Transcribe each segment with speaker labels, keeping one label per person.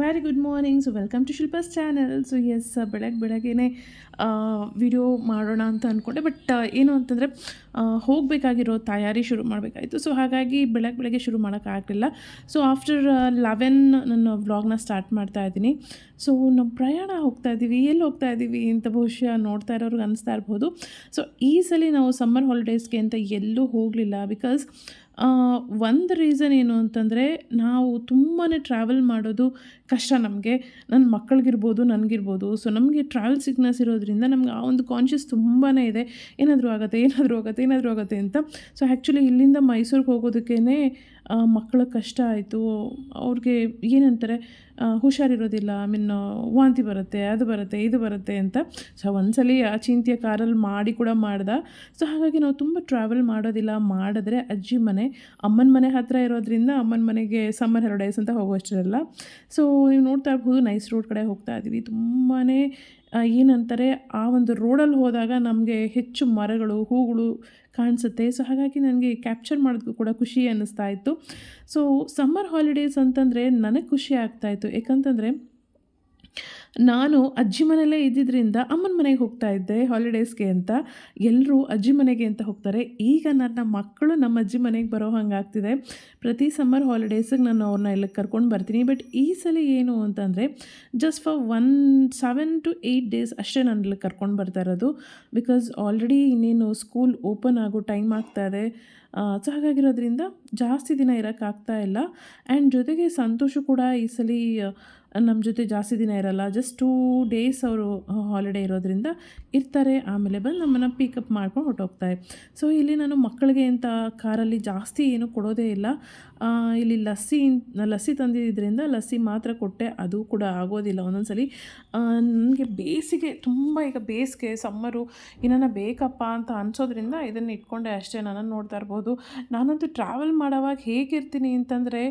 Speaker 1: Very good morning so welcome to Shilpa's channel so S ಬೆಳಗ್ಗೆ ಬೆಳಗ್ಗೆ video ಮಾಡೋಣ ಅಂತ ಅಂದ್ಕೊಂಡೆ ಬಟ್ ಏನು ಅಂತಂದರೆ ಹೋಗಬೇಕಾಗಿರೋ ತಯಾರಿ ಶುರು ಮಾಡಬೇಕಾಯಿತು. ಸೊ ಹಾಗಾಗಿ ಬೆಳಗ್ಗೆ ಬೆಳಗ್ಗೆ ಶುರು ಮಾಡೋಕ್ಕಾಗಲಿಲ್ಲ. ಸೊ ಆಫ್ಟರ್ ಲೆವೆನ್ ನನ್ನ ವ್ಲಾಗ್ನ ಸ್ಟಾರ್ಟ್ ಮಾಡ್ತಾ ಇದ್ದೀನಿ. ಸೊ ನಾವು ಪ್ರಯಾಣ ಹೋಗ್ತಾ ಇದ್ದೀವಿ. ಎಲ್ಲಿ ಹೋಗ್ತಾ ಇದ್ದೀವಿ ಅಂತ ಬಹುಶಃ ನೋಡ್ತಾ ಇರೋರಿಗೆ ಅನಿಸ್ತಾ ಇರ್ಬೋದು. ಸೊ ಈ ಸಲ ನಾವು ಸಮ್ಮರ್ ಹಾಲಿಡೇಸ್ಗೆ ಅಂತ ಎಲ್ಲೂ ಹೋಗಲಿಲ್ಲ ಬಿಕಾಸ್ ಒಂದು ರೀಸನ್ ಏನು ಅಂತಂದರೆ ನಾವು ತುಂಬಾ ಟ್ರಾವೆಲ್ ಮಾಡೋದು ಕಷ್ಟ ನಮಗೆ. ನನ್ನ ಮಕ್ಕಳಿಗಿರ್ಬೋದು, ನನಗಿರ್ಬೋದು. ಸೊ ನಮಗೆ ಟ್ರಾವೆಲ್ ಸಿಗ್ನಸ್ ಇರೋದ್ರಿಂದ ನಮ್ಗೆ ಆ ಒಂದು ಕಾನ್ಷಿಯಸ್ ತುಂಬಾ ಇದೆ. ಏನಾದರೂ ಆಗುತ್ತೆ ಏನಾದರೂ ಆಗುತ್ತೆ ಏನಾದರೂ ಆಗುತ್ತೆ ಅಂತ. ಸೊ ಆ್ಯಕ್ಚುಲಿ ಇಲ್ಲಿಂದ ಮೈಸೂರಿಗೆ ಹೋಗೋದಕ್ಕೇ ಮಕ್ಕಳ ಕಷ್ಟ ಆಯಿತು. ಅವ್ರಿಗೆ ಏನಂತಾರೆ ಹುಷಾರಿರೋದಿಲ್ಲ ಐ ಮೀನ್ ವಾಂತಿ ಬರುತ್ತೆ, ಅದು ಬರುತ್ತೆ, ಇದು ಬರುತ್ತೆ ಅಂತ. ಸೊ ಒಂದ್ಸಲಿ ಆ ಚಿಂತೆಯ ಕಾರಲ್ಲಿ ಮಾಡಿ ಕೂಡ ಮಾಡ್ದೆ. ಸೊ ಹಾಗಾಗಿ ನಾವು ತುಂಬ ಟ್ರಾವೆಲ್ ಮಾಡೋದಿಲ್ಲ, ಮಾಡಿದ್ರೆ ಅಜ್ಜಿ ಮನೆ, ಅಮ್ಮನ ಮನೆ ಹತ್ತಿರ ಇರೋದ್ರಿಂದ ಅಮ್ಮನ ಮನೆಗೆ ಸಮ್ಮರ್ ಹಾಲಿಡೇಸ್ ಅಂತ ಹೋಗೋಷ್ಟಿರಲ್ಲ. ಸೊ ನೀವು ನೋಡ್ತಾ ಇರ್ಬೋದು ನೈಸ್ ರೋಡ್ ಕಡೆ ಹೋಗ್ತಾ ಇದ್ದೀವಿ ತುಂಬಾ ಏನಂತಾರೆ, ಆ ಒಂದು ರೋಡಲ್ಲಿ ಹೋದಾಗ ನಮಗೆ ಹೆಚ್ಚು ಮರಗಳು, ಹೂಗಳು ಕಾಣಿಸುತ್ತೆ. ಸೊ ಹಾಗಾಗಿ ನನಗೆ ಕ್ಯಾಪ್ಚರ್ ಮಾಡೋದಕ್ಕೂ ಕೂಡ ಖುಷಿ ಅನ್ನಿಸ್ತಾ ಇತ್ತು. ಸೊ ಸಮ್ಮರ್ ಹಾಲಿಡೇಸ್ ಅಂತಂದರೆ ನನಗೆ ಖುಷಿ ಆಗ್ತಾಯಿತ್ತು ಯಾಕಂತಂದರೆ ನಾನು ಅಜ್ಜಿ ಮನೆಯಲ್ಲೇ ಇದ್ದಿದ್ದರಿಂದ ಅಮ್ಮನ ಮನೆಗೆ ಹೋಗ್ತಾ ಇದ್ದೆ ಹಾಲಿಡೇಸ್ಗೆ ಅಂತ. ಎಲ್ಲರೂ ಅಜ್ಜಿ ಮನೆಗೆ ಅಂತ ಹೋಗ್ತಾರೆ. ಈಗ ನನ್ನ ಮಕ್ಕಳು ನಮ್ಮ ಅಜ್ಜಿ ಮನೆಗೆ ಬರೋ ಹಂಗಾಗ್ತಿದೆ ಪ್ರತಿ ಸಮ್ಮರ್ ಹಾಲಿಡೇಸಿಗೆ ನಾನು ಅವ್ರನ್ನ ಎಲ್ಲ ಕರ್ಕೊಂಡು ಬರ್ತೀನಿ. ಬಟ್ ಈ ಸಲ ಏನು ಅಂತಂದರೆ just for one seven two eight days ಅಷ್ಟೇ ನಾನು ಇಲ್ಲಿ ಕರ್ಕೊಂಡು ಬರ್ತಾ ಇರೋದು. ಬಿಕಾಸ್ ಆಲ್ರೆಡಿ ಇನ್ನೇನು ಸ್ಕೂಲ್ ಓಪನ್ ಆಗೋ ಟೈಮ್ ಆಗ್ತಾ ಇದೆ. ಸೊ ಹಾಗಾಗಿರೋದ್ರಿಂದ ಜಾಸ್ತಿ ದಿನ ಇರೋಕ್ಕಾಗ್ತಾ ಇಲ್ಲ. ಆ್ಯಂಡ್ ಜೊತೆಗೆ ಸಂತೋಷ ಕೂಡ ಈ ಸಲ ನಮ್ಮ ಜೊತೆ ಜಾಸ್ತಿ ದಿನ ಇರಲ್ಲ. ಜಸ್ಟ್ ಟೂ ಡೇಸ್ ಅವರು ಹಾಲಿಡೇ ಇರೋದ್ರಿಂದ ಇರ್ತಾರೆ. ಆಮೇಲೆ ಬಂದು ನಮ್ಮನ್ನು ಪಿಕಪ್ ಮಾಡ್ಕೊಂಡು ಹೊರಟೋಗ್ತಾರೆ ಸೊ ಇಲ್ಲಿ ನಾನು ಮಕ್ಕಳಿಗೆ ಅಂತ ಕಾರಲ್ಲಿ ಜಾಸ್ತಿ ಏನು ಕೊಡೋದೇ ಇಲ್ಲ. ಇಲ್ಲಿ ಲಸ್ಸಿ ಲಸ್ಸಿ ತಂದಿದ್ದರಿಂದ ಲಸ್ಸಿ ಮಾತ್ರ ಕೊಟ್ಟೆ. ಅದು ಕೂಡ ಆಗೋದಿಲ್ಲ ಒಂದೊಂದು ಸಲ ನನಗೆ ಬೇಸಿಗೆ, ತುಂಬ ಈಗ ಬೇಸಿಗೆ ಸಮ್ಮರು ಏನನ್ನ ಬೇಕಪ್ಪ ಅಂತ ಅನ್ಸೋದ್ರಿಂದ ಇದನ್ನು ಇಟ್ಕೊಂಡೆ ಅಷ್ಟೇ. ನಾನು ನೋಡ್ತಾ ಇರ್ಬೋದು. ನಾನಂತೂ ಟ್ರಾವೆಲ್ ಮಾಡೋವಾಗ ಹೇಗಿರ್ತೀನಿ ಅಂತಂದರೆ,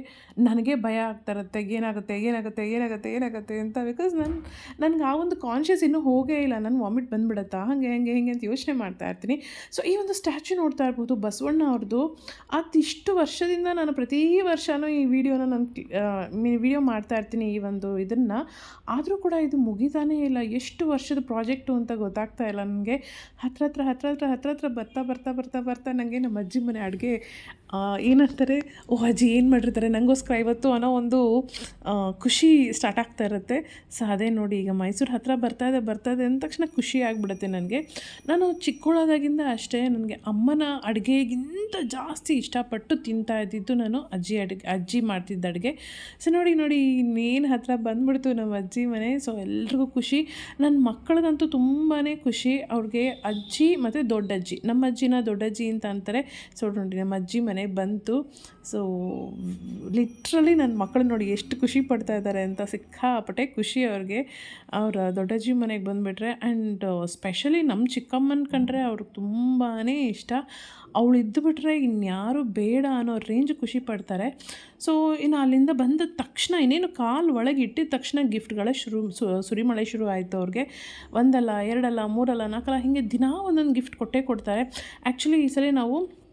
Speaker 1: ನನಗೆ ಭಯ ಆಗ್ತಾ ಇರುತ್ತೆ. ಏನಾಗುತ್ತೆ ಏನಾಗುತ್ತೆ ಏನಾಗುತ್ತೆ ಏನಾಗುತ್ತೆ ಅಂತ ಬಿಕಾಸ್ ನನ್ನ ನನಗೆ ಆ ಒಂದು ಕಾನ್ಷಿಯಸ್ ಇನ್ನೂ ಹೋಗೇ ಇಲ್ಲ. ನನ್ನ ವಾಮಿಟ್ ಬಂದುಬಿಡುತ್ತಾ? ಹಾಗೆ, ಹಂಗೆ, ಹೆಂಗೆ ಅಂತ ಯೋಚನೆ ಮಾಡ್ತಾ ಇರ್ತೀನಿ. ಸೊ ಈ ಒಂದು ಸ್ಟ್ಯಾಚು ನೋಡ್ತಾ ಇರ್ಬೋದು ಬಸವಣ್ಣ ಅವ್ರದ್ದು ಅದಿಷ್ಟು ವರ್ಷದಿಂದ ನಾನು ಪ್ರತಿ ವರ್ಷವೂ ಈ ವಿಡಿಯೋನ ನಾನು ವಿಡಿಯೋ ಮಾಡ್ತಾ ಇರ್ತೀನಿ ಈ ಒಂದು ಇದನ್ನು. ಆದರೂ ಕೂಡ ಇದು ಮುಗಿತಾನೇ ಇಲ್ಲ. ಎಷ್ಟು ವರ್ಷದ ಪ್ರಾಜೆಕ್ಟು ಅಂತ ಗೊತ್ತಾಗ್ತಾ ಇಲ್ಲ ನನಗೆ. ಹತ್ರ ಹತ್ರ ಹತ್ರ ಹತ್ರ ಹತ್ರ ಹತ್ರ ಬರ್ತಾ ಬರ್ತಾ ಬರ್ತಾ ಬರ್ತಾ ನನಗೆ ನಮ್ಮ ಅಜ್ಜಿ ಮನೆ ಅಡುಗೆ ಏನಂತಾರೆ ಓ ಅಜ್ಜಿ ಏನು ಮಾಡಿರ್ತಾರೆ? ನನಗೋಸ್ಕರ ಇವತ್ತು ಅನ್ನೋ ಒಂದು ಖುಷಿ ಸ್ಟಾರ್ಟ್ ಆಗ್ತಾ ಇರುತ್ತೆ. ಸೊ ಅದೇ ನೋಡಿ, ಈಗ ಮೈಸೂರು ಹತ್ತಿರ ಬರ್ತಾ ಇದೆ ಬರ್ತಾ ಇದೆ ಅಂದ ತಕ್ಷಣ ಖುಷಿ ಆಗಿಬಿಡುತ್ತೆ ನನಗೆ. ನಾನು ಚಿಕ್ಕವಳಾದಾಗಿಂದ ಅಷ್ಟೇ ನನಗೆ ಅಮ್ಮನ ಅಡುಗೆಗಿಂತ ಜಾಸ್ತಿ ಇಷ್ಟಪಟ್ಟು ತಿಂತಾ ಇದ್ದಿದ್ದು ನಾನು ಅಜ್ಜಿ ಅಡುಗೆ, ಅಜ್ಜಿ ಮಾಡ್ತಿದ್ದ ಅಡುಗೆ. ಸೊ ನೋಡಿ ನೋಡಿ, ಇನ್ನೇನು ಹತ್ತಿರ ಬಂದ್ಬಿಡ್ತು ನಮ್ಮ ಅಜ್ಜಿ ಮನೆ. ಸೊ ಎಲ್ರಿಗೂ ಖುಷಿ. ನನ್ನ ಮಕ್ಕಳಿಗಂತೂ ತುಂಬಾ ಖುಷಿ. ಅವ್ರಿಗೆ ಅಜ್ಜಿ ಮತ್ತು ದೊಡ್ಡಜ್ಜಿ. ನಮ್ಮ ಅಜ್ಜಿನ ದೊಡ್ಡಜ್ಜಿ ಅಂತ ಅಂತಾರೆ. ಸೊ ನೋಡಿ ನಮ್ಮ ಅಜ್ಜಿ ಮನೆಗೆ ಬಂತು. ಸೊ ಲಿಟ್ರಲಿ ನನ್ನ ಮಕ್ಕಳು ನೋಡಿ ಎಷ್ಟು ಖುಷಿ ಪಡ್ತಾ ಇದ್ದಾರೆ ಅಂತ ಸಿಕ್ಕಾಪಟ್ಟೆ ಖುಷಿ ಅವ್ರಿಗೆ. ಅವರ ದೊಡ್ಡಜ್ಜಿ ಮನೆಗೆ ಬಂದುಬಿಟ್ರೆ ಆ್ಯಂಡ್ ಸ್ಪೆಷಲಿ ನಮ್ಮ ಚಿಕ್ಕಮ್ಮನ ಕಂಡ್ರೆ ಅವ್ರಿಗೆ ತುಂಬಾ ಇಷ್ಟ. ಅವಳು ಇದ್ದು ಬಿಟ್ಟರೆ ಇನ್ಯಾರು ಬೇಡ ಅನ್ನೋ ರೇಂಜ್ ಖುಷಿ ಪಡ್ತಾರೆ. ಸೊ ಇನ್ನು ಅಲ್ಲಿಂದ ಬಂದ ತಕ್ಷಣ, ಇನ್ನೇನು ಕಾಲು ಒಳಗೆ ಇಟ್ಟಿದ ತಕ್ಷಣ ಗಿಫ್ಟ್ಗಳೇ ಶುರು ಸುರಿಮಳೆ ಶುರು ಆಯಿತು ಅವ್ರಿಗೆ. ಒಂದಲ್ಲ, ಎರಡಲ್ಲ, ಮೂರಲ್ಲ, ನಾಲ್ಕಲ್ಲ, ಹೀಗೆ ದಿನಾ ಒಂದೊಂದು ಗಿಫ್ಟ್ ಕೊಟ್ಟೇ ಕೊಡ್ತಾರೆ. ಆ್ಯಕ್ಚುಲಿ ಈ ಸಲ ನಾವು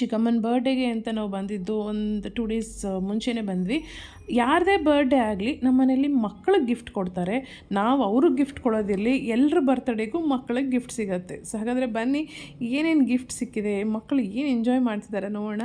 Speaker 1: ಚಿಕ್ಕಮ್ಮನ ಬರ್ಡೇಗೆ ಅಂತ ನಾವು ಬಂದಿದ್ದು ಒಂದು ಟೂ ಡೇಸ್ ಮುಂಚೆನೇ ಬಂದ್ವಿ. ಯಾರದೇ ಬರ್ಡೇ ಆಗಲಿ ನಮ್ಮ ಮನೇಲಿ ಮಕ್ಕಳಿಗೆ ಗಿಫ್ಟ್ ಕೊಡ್ತಾರೆ. ನಾವು ಅವ್ರಿಗೆ ಗಿಫ್ಟ್ ಕೊಡೋದಿರಲಿ ಎಲ್ಲರ ಬರ್ತಡೇಗೂ ಮಕ್ಕಳಿಗೆ ಗಿಫ್ಟ್ ಸಿಗುತ್ತೆ. ಸೊ ಹಾಗಾದರೆ ಬನ್ನಿ, ಏನೇನು ಗಿಫ್ಟ್ ಸಿಕ್ಕಿದೆ ಮಕ್ಕಳು ಏನು ಎಂಜಾಯ್ ಮಾಡ್ತಿದ್ದಾರೆ ನೋಡೋಣ.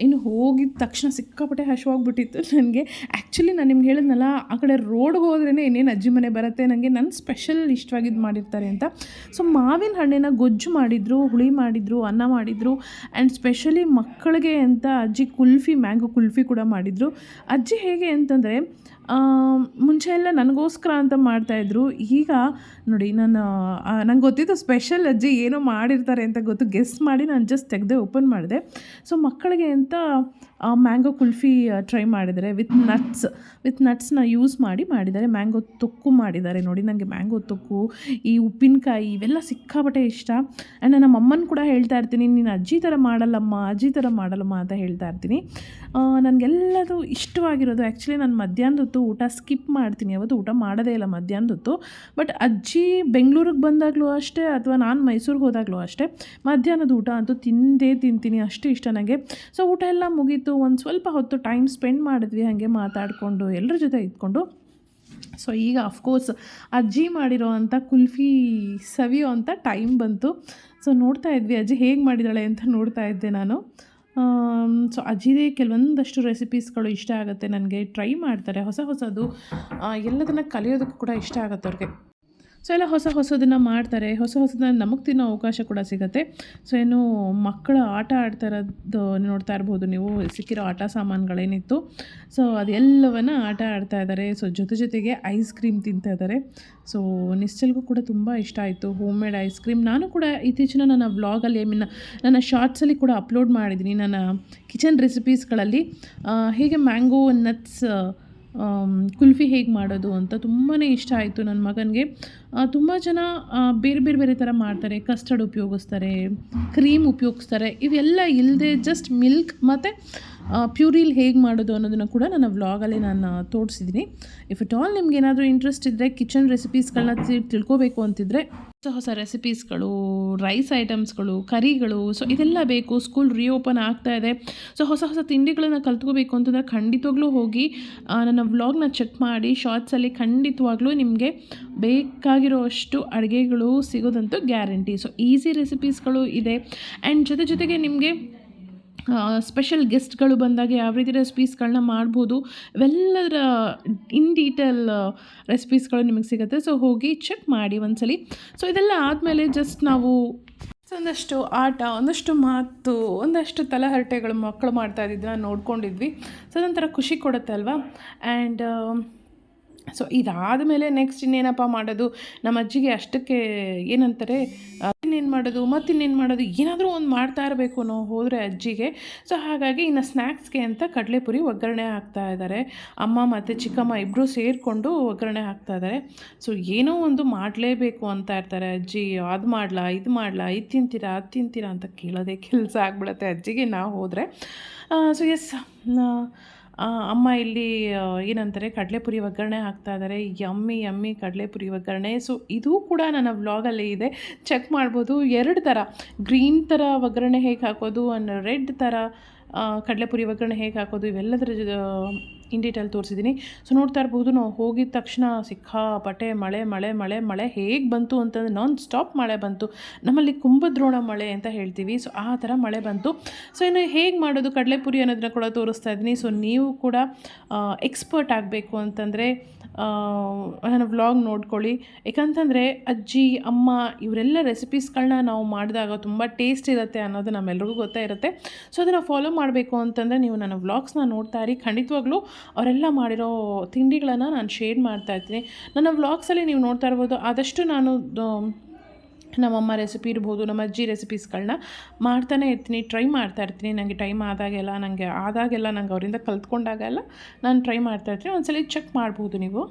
Speaker 1: ಇನ್ನು ಹೋಗಿದ ತಕ್ಷಣ ಸಿಕ್ಕಾಪಟ್ಟೆ ಹಶವಾಗ್ಬಿಟ್ಟಿತ್ತು ನನಗೆ. ಆ್ಯಕ್ಚುಲಿ ನಾನು ನಿಮ್ಗೆ ಹೇಳಿದ್ನಲ್ಲ, ಆ ಕಡೆ ರೋಡ್ಗೆ ಹೋದ್ರೇ ಇನ್ನೇನು ಅಜ್ಜಿ ಮನೆ ಬರುತ್ತೆ ನನಗೆ ನನ್ನ ಸ್ಪೆಷಲ್ ಇಷ್ಟವಾಗಿದ್ದು ಮಾಡಿರ್ತಾರೆ ಅಂತ. ಸೊ ಮಾವಿನ ಹಣ್ಣಿನ ಗೊಜ್ಜು ಮಾಡಿದರು, ಹುಳಿ ಮಾಡಿದರು, ಅನ್ನ ಮಾಡಿದರು ಆ್ಯಂಡ್ ಸ್ಪೆಷಲಿ ಮಕ್ಕಳಿಗೆ ಅಂತ ಅಜ್ಜಿ ಕುಲ್ಫಿ ಮ್ಯಾಂಗೋ ಕುಲ್ಫಿ ಕೂಡ ಮಾಡಿದರು. ಅಜ್ಜಿ ಹೇಗೆ ಅಂತಂದರೆ ಮುಂಚೆ ಎಲ್ಲ ನನಗೋಸ್ಕರ ಅಂತ ಮಾಡ್ತಾಯಿದ್ರು ಈಗ ನೋಡಿ, ನಾನು ನಂಗೆ ಗೊತ್ತಿತ್ತು ಸ್ಪೆಷಲ್ ಅಜ್ಜಿ ಏನೋ ಮಾಡಿರ್ತಾರೆ ಅಂತ ಗೊತ್ತು. ಗೆಸ್ ಮಾಡಿ ನಾನು ಜಸ್ಟ್ ತೆಗೆದೇ ಓಪನ್ ಮಾಡಿದೆ. ಸೊ ಮಕ್ಕಳಿಗೆ ಅಂತ ಮ್ಯಾಂಗೋ ಕುಲ್ಫಿ ಟ್ರೈ ಮಾಡಿದರೆ ವಿತ್ ನಟ್ಸ್ ವಿತ್ ನಟ್ಸ್ನ ಯೂಸ್ ಮಾಡಿ ಮಾಡಿದ್ದಾರೆ. ಮ್ಯಾಂಗೋ ತೊಕ್ಕು ಮಾಡಿದ್ದಾರೆ ನೋಡಿ ನನಗೆ ಮ್ಯಾಂಗೋ ತೊಕ್ಕು, ಈ ಉಪ್ಪಿನಕಾಯಿ ಇವೆಲ್ಲ ಸಿಕ್ಕಾಪಟ್ಟೆ ಇಷ್ಟ. ಆ್ಯಂಡ್ ನಮ್ಮ ಅಮ್ಮನ ಕೂಡ ಹೇಳ್ತಾ ಇರ್ತೀನಿ, ನೀನು ಅಜ್ಜಿ ಥರ ಮಾಡಲ್ಲಮ್ಮ, ಅಜ್ಜಿ ಥರ ಮಾಡಲ್ಲಮ್ಮ ಅಂತ ಹೇಳ್ತಾ ಇರ್ತೀನಿ. ನನಗೆಲ್ಲದು ಇಷ್ಟವಾಗಿರೋದು ಆ್ಯಕ್ಚುಲಿ ನಾನು ಮಧ್ಯಾಹ್ನದ ಹೊತ್ತು ಊಟ ಸ್ಕಿಪ್ ಮಾಡ್ತೀನಿ. ಅವತ್ತು ಊಟ ಮಾಡೋದೇ ಇಲ್ಲ ಮಧ್ಯಾಹ್ನದ ಹೊತ್ತು ಬಟ್ ಅಜ್ಜಿ ಬೆಂಗಳೂರಿಗೆ ಬಂದಾಗಲೂ ಅಷ್ಟೇ, ಅಥವಾ ನಾನು ಮೈಸೂರಿಗೆ ಹೋದಾಗಲೂ ಅಷ್ಟೇ, ಮಧ್ಯಾಹ್ನದ ಊಟ ಅಂತೂ ತಿಂದೇ ತಿಂತೀನಿ, ಅಷ್ಟು ಇಷ್ಟ ನನಗೆ ಸೊ ಊಟ ಎಲ್ಲ ಮುಗೀತು. ಒಂದು ಸ್ವಲ್ಪ ಹೊತ್ತು ಟೈಮ್ ಸ್ಪೆಂಡ್ ಮಾಡಿದ್ವಿ ಹಾಗೆ ಮಾತಾಡಿಕೊಂಡು ಎಲ್ಲರ ಜೊತೆ ಇದ್ಕೊಂಡು. ಸೊ ಈಗ ಅಫ್ಕೋರ್ಸ್ ಅಜ್ಜಿ ಮಾಡಿರೋ ಅಂಥ ಕುಲ್ಫಿ ಸವಿಯೋ ಅಂಥ ಟೈಮ್ ಬಂತು. ಸೊ ನೋಡ್ತಾ ಇದ್ವಿ, ಅಜ್ಜಿ ಹೇಗೆ ಮಾಡಿದಾಳೆ ಅಂತ ನೋಡ್ತಾ ಇದ್ದೆ ನಾನು. ಸೊ ಅಜ್ಜಿದೇ ಕೆಲವೊಂದಷ್ಟು ರೆಸಿಪೀಸ್ಗಳು ಇಷ್ಟ ಆಗುತ್ತೆ, ನನಗೆ. ಟ್ರೈ ಮಾಡ್ತಾರೆ, ಹೊಸ ಹೊಸದು. ಎಲ್ಲದನ್ನು ಕಲಿಯೋದಕ್ಕೂ ಕೂಡ ಇಷ್ಟ ಆಗುತ್ತೆ ಅವ್ರಿಗೆ. ಸೊ ಎಲ್ಲ ಹೊಸ ಹೊಸದನ್ನು ಮಾಡ್ತಾರೆ. ಹೊಸ ಹೊಸದನ್ನ ನಮಗೆ ತಿನ್ನೋ ಅವಕಾಶ ಕೂಡ ಸಿಗುತ್ತೆ. ಸೊ ಏನು ಮಕ್ಕಳು ಆಟ ಆಡ್ತಾ ಇರೋದು ನೋಡ್ತಾ ಇರ್ಬೋದು ನೀವು. ಸಿಕ್ಕಿರೋ ಆಟ ಸಾಮಾನುಗಳೇನಿತ್ತು. ಸೊ ಅದೆಲ್ಲವನ್ನು ಆಟ ಆಡ್ತಾ ಇದ್ದಾರೆ ಸೊ ಜೊತೆ ಜೊತೆಗೆ ಐಸ್ ಕ್ರೀಮ್ ತಿಂತಾ ಇದ್ದಾರೆ ಸೊ ನಿಶ್ಚಲ್ಗೂ ಕೂಡ ತುಂಬ ಇಷ್ಟ ಆಯಿತು. ಹೋಮ್ ಮೇಡ್ ಐಸ್ ಕ್ರೀಮ್ ನಾನು ಕೂಡ ಇತ್ತೀಚಿನ ನನ್ನ ವ್ಲಾಗಲ್ಲಿ ಐ ಮೀನ್ ನನ್ನ ಶಾರ್ಟ್ಸಲ್ಲಿ ಕೂಡ ಅಪ್ಲೋಡ್ ಮಾಡಿದ್ದೀನಿ ನನ್ನ ಕಿಚನ್ ರೆಸಿಪೀಸ್ಗಳಲ್ಲಿ ಹೀಗೆ ಮ್ಯಾಂಗೋ ನಟ್ಸ್ ಕುಲ್ಫಿ ಹೇಗೆ ಮಾಡೋದು ಅಂತ ತುಂಬಾ ಇಷ್ಟ ಆಯಿತು ನನ್ನ ಮಗನಿಗೆ. ತುಂಬ ಜನ ಬೇರೆ ಬೇರೆ ಬೇರೆ ಥರ ಮಾಡ್ತಾರೆ. ಕಸ್ಟರ್ಡ್ ಉಪಯೋಗಿಸ್ತಾರೆ, ಕ್ರೀಮ್ ಉಪಯೋಗಿಸ್ತಾರೆ. ಇವೆಲ್ಲ ಇಲ್ಲದೆ ಜಸ್ಟ್ ಮಿಲ್ಕ್ ಮತ್ತು ಪ್ಯೂರಿಲ್ ಹೇಗೆ ಮಾಡೋದು ಅನ್ನೋದನ್ನು ಕೂಡ ನನ್ನ ವ್ಲಾಗಲ್ಲಿ ನಾನು ತೋರಿಸಿದ್ದೀನಿ. ಇಫ್ ಇಟ್ ಆಲ್ ನಿಮ್ಗೆ ಏನಾದರೂ ಇಂಟ್ರೆಸ್ಟ್ ಇದ್ದರೆ ಕಿಚನ್ ರೆಸಿಪೀಸ್ಗಳನ್ನ ತಿಳ್ಕೊಬೇಕು ಅಂತಿದ್ರೆ, ಹೊಸ ಹೊಸ ರೆಸಿಪೀಸ್ಗಳು ರೈಸ್ ಐಟಮ್ಸ್ಗಳು ಕರಿಗಳು ಸೊ ಇದೆಲ್ಲ ಬೇಕು. ಸ್ಕೂಲ್ ರೀಓಪನ್ ಆಗ್ತಾ ಇದೆ. ಸೊ ಹೊಸ ಹೊಸ ತಿಂಡಿಗಳನ್ನು ಕಲ್ತ್ಕೋಬೇಕು ಅಂತಂದರೆ ಖಂಡಿತವಾಗ್ಲೂ ಹೋಗಿ ನನ್ನ ವ್ಲಾಗ್ನ ಚೆಕ್ ಮಾಡಿ ಶಾರ್ಟ್ಸಲ್ಲಿ ಖಂಡಿತವಾಗ್ಲೂ ನಿಮಗೆ ಬೇಕಾಗಿರೋ ಅಷ್ಟು ಅಡುಗೆಗಳು ಸಿಗೋದಂತೂ ಗ್ಯಾರಂಟಿ ಸೊ ಈಸಿ ರೆಸಿಪೀಸ್ಗಳು ಇದೆ. ಆ್ಯಂಡ್ ಜೊತೆ ಜೊತೆಗೆ ನಿಮಗೆ ಸ್ಪೆಷಲ್ ಗೆಸ್ಟ್ಗಳು ಬಂದಾಗ ಯಾವ ರೀತಿ ರೆಸಿಪೀಸ್ಗಳನ್ನ ಮಾಡ್ಬೋದು, ಇವೆಲ್ಲದರ ಇನ್ ಡೀಟೇಲ್ ರೆಸಿಪೀಸ್ಗಳು ನಿಮಗೆ ಸಿಗುತ್ತೆ. ಸೊ ಹೋಗಿ ಚೆಕ್ ಮಾಡಿ ಒಂದ್ಸಲಿ. ಸೊ ಇದೆಲ್ಲ ಆದಮೇಲೆ ಜಸ್ಟ್ ನಾವು ಒಂದಷ್ಟು ಆಟ, ಒಂದಷ್ಟು ಮಾತು, ಒಂದಷ್ಟು ತಲೆಹರಟೆಗಳು ಮಕ್ಕಳು ಮಾಡ್ತಾ ಇದ್ದಿದ್ದನ್ನ ನೋಡ್ಕೊಂಡಿದ್ವಿ. ಸೊ ಅದೊಂಥರ ಖುಷಿ ಕೊಡುತ್ತೆ ಅಲ್ವಾ? ಆ್ಯಂಡ್ ಸೊ ಇದಾದ ಮೇಲೆ ನೆಕ್ಸ್ಟ್ ಇನ್ನೇನಪ್ಪ ಮಾಡೋದು? ನಮ್ಮ ಅಜ್ಜಿಗೆ ಅಷ್ಟಕ್ಕೆ ಏನಂತಾರೆ ಇನ್ನೇನು ಮಾಡೋದು, ಮತ್ತಿನ್ನೇನು ಮಾಡೋದು, ಏನಾದರೂ ಒಂದು ಮಾಡ್ತಾ ಇರಬೇಕು ಅನ್ನೋ ಹೋದರೆ ಅಜ್ಜಿಗೆ. ಸೊ ಹಾಗಾಗಿ ಇನ್ನು ಸ್ನ್ಯಾಕ್ಸ್ಗೆ ಅಂತ ಕಡಲೆಪುರಿ ಒಗ್ಗರಣೆ ಹಾಕ್ತಾ ಇದ್ದಾರೆ ಅಮ್ಮ ಮತ್ತು ಚಿಕ್ಕಮ್ಮ ಇಬ್ಬರು ಸೇರಿಕೊಂಡು ಒಗ್ಗರಣೆ ಹಾಕ್ತಾ ಇದ್ದಾರೆ ಸೊ ಏನೋ ಒಂದು ಮಾಡಲೇಬೇಕು ಅಂತ ಇರ್ತಾರೆ ಅಜ್ಜಿ. ಅದು ಮಾಡಲಾ, ಇದು ಮಾಡಲಾ, ಇದು ತಿಂತೀರಾ, ಅದು ತಿಂತೀರಾ ಅಂತ ಕೇಳೋದೇ ಕೆಲಸ ಆಗ್ಬಿಡುತ್ತೆ ಅಜ್ಜಿಗೆ ನಾವು ಹೋದರೆ. ಸೊ ಎಸ್ ಅಮ್ಮ ಇಲ್ಲಿ ಏನಂತಾರೆ, ಕಡಲೆಪುರಿ ಒಗ್ಗರಣೆ ಹಾಕ್ತಾ ಇದ್ದಾರೆ ಯಮ್ಮಿ ಯಮ್ಮಿ, ಕಡಲೆಪುರಿ ಒಗ್ಗರಣೆ. ಸೊ ಇದು ಕೂಡ ನನ್ನ ವ್ಲಾಗಲ್ಲಿ ಇದೆ. ಚೆಕ್ ಮಾಡ್ಬೋದು. ಎರಡು ಥರ. ಗ್ರೀನ್ ಥರ ಒಗ್ಗರಣೆ ಹೇಗೆ ಹಾಕೋದು ರೆಡ್ ಥರ ಕಡಲೆಪುರಿ ಒಗ್ಗರಣೆ ಹೇಗೆ ಹಾಕೋದು, ಇವೆಲ್ಲದರ ಇನ್ ಡೀಟೇಲ್ ತೋರಿಸಿದ್ದೀನಿ ಸೊ ನೋಡ್ತಾ ಇರ್ಬೋದು, ನಾವು ಹೋಗಿದ ತಕ್ಷಣ ಸಿಕ್ಕಾಪಟ್ಟೆ ಮಳೆ ಮಳೆ ಮಳೆ ಮಳೆ ಹೇಗೆ ಬಂತು ಅಂತಂದರೆ ನಾನ್ ಸ್ಟಾಪ್ ಮಳೆ ಬಂತು. ನಮ್ಮಲ್ಲಿ ಕುಂಭದ್ರೋಣ ಮಳೆ ಅಂತ ಹೇಳ್ತೀವಿ. ಸೊ ಆ ಥರ ಮಳೆ ಬಂತು. ಸೊ ಇನ್ನು ಹೇಗೆ ಮಾಡೋದು? ಕಡಲೆಪುರಿ ಅನ್ನೋದನ್ನ ಕೂಡ ತೋರಿಸ್ತಾ ಇದ್ದೀನಿ. ಸೊ ನೀವು ಕೂಡ ಎಕ್ಸ್ಪರ್ಟ್ ಆಗಬೇಕು ಅಂತಂದರೆ ನನ್ನ ವ್ಲಾಗ್ ನೋಡ್ಕೊಳ್ಳಿ. ಯಾಕಂತಂದರೆ ಅಜ್ಜಿ, ಅಮ್ಮ ಇವರೆಲ್ಲ ರೆಸಿಪೀಸ್ಗಳನ್ನ ನಾವು ಮಾಡಿದಾಗ ತುಂಬ ಟೇಸ್ಟ್ ಇರುತ್ತೆ ಅನ್ನೋದು ನಮ್ಮೆಲ್ರಿಗೂ ಗೊತ್ತೇ ಇರುತ್ತೆ. ಸೊ ಅದನ್ನು ಫಾಲೋ ಮಾಡಬೇಕು ಅಂತಂದರೆ ನೀವು ನನ್ನ ವ್ಲಾಗ್ಸ್ನ ನೋಡ್ತಾ ಇರಿ. ಖಂಡಿತವಾಗ್ಲೂ ಅವರೆಲ್ಲ ಮಾಡಿರೋ ತಿಂಡಿಗಳನ್ನು ನಾನು ಶೇರ್ ಮಾಡ್ತಾ ಇರ್ತೀನಿ ನನ್ನ ವ್ಲಾಗ್ಸಲ್ಲಿ ನೀವು ನೋಡ್ತಾ ಇರ್ಬೋದು, ಆದಷ್ಟು ನಾನು ನಮ್ಮಮ್ಮ ರೆಸಿಪಿ ಇರ್ಬೋದು, ನಮ್ಮ ಅಜ್ಜಿ ರೆಸಿಪೀಸ್ಗಳನ್ನ ಮಾಡ್ತಾನೆ ಇರ್ತೀನಿ, ಟ್ರೈ ಮಾಡ್ತಾ ಇರ್ತೀನಿ. ನನಗೆ ಟೈಮ್ ಆದಾಗೆಲ್ಲ ನನಗೆ ಆದಾಗೆಲ್ಲ ನಂಗೆ ಅವರಿಂದ ಕಲ್ತ್ಕೊಂಡಾಗೆಲ್ಲ ನಾನು ಟ್ರೈ ಮಾಡ್ತಾ ಇರ್ತೀನಿ. ಒಂದ್ಸಲಿ ಚೆಕ್ ಮಾಡ್ಬೋದು ನೀವು.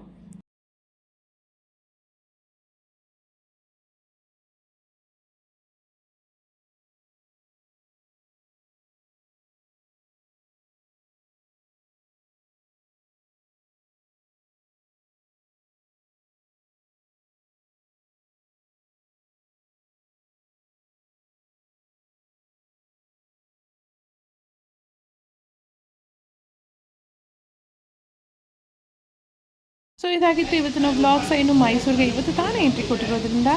Speaker 1: ಸೊ ಇದಾಗಿತ್ತು ಇವತ್ತು ನಾವು ಬ್ಲಾಗ್ಸ ಇನ್ನು ಮೈಸೂರಿಗೆ ಇವತ್ತು ತಾನೇ ಎಂಟ್ರಿ ಕೊಟ್ಟಿರೋದ್ರಿಂದ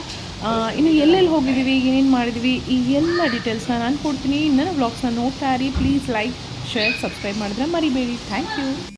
Speaker 1: ಇನ್ನು ಎಲ್ಲೆಲ್ಲಿ ಹೋಗಿದ್ದೀವಿ, ಏನೇನು ಮಾಡಿದ್ವಿ ಈ ಎಲ್ಲ ಡೀಟೇಲ್ಸ್ನ ನಾನು ಕೊಡ್ತೀನಿ. ನನ್ನ ವ್ಲಾಗ್ಸ್ನ ನೋಡ್ತಾ ಇರಿ. ಪ್ಲೀಸ್ ಲೈಕ್ ಶೇರ್ ಸಬ್ಸ್ಕ್ರೈಬ್ ಮಾಡಿದ್ರೆ ಮರಿಬೇಡಿ. Thank you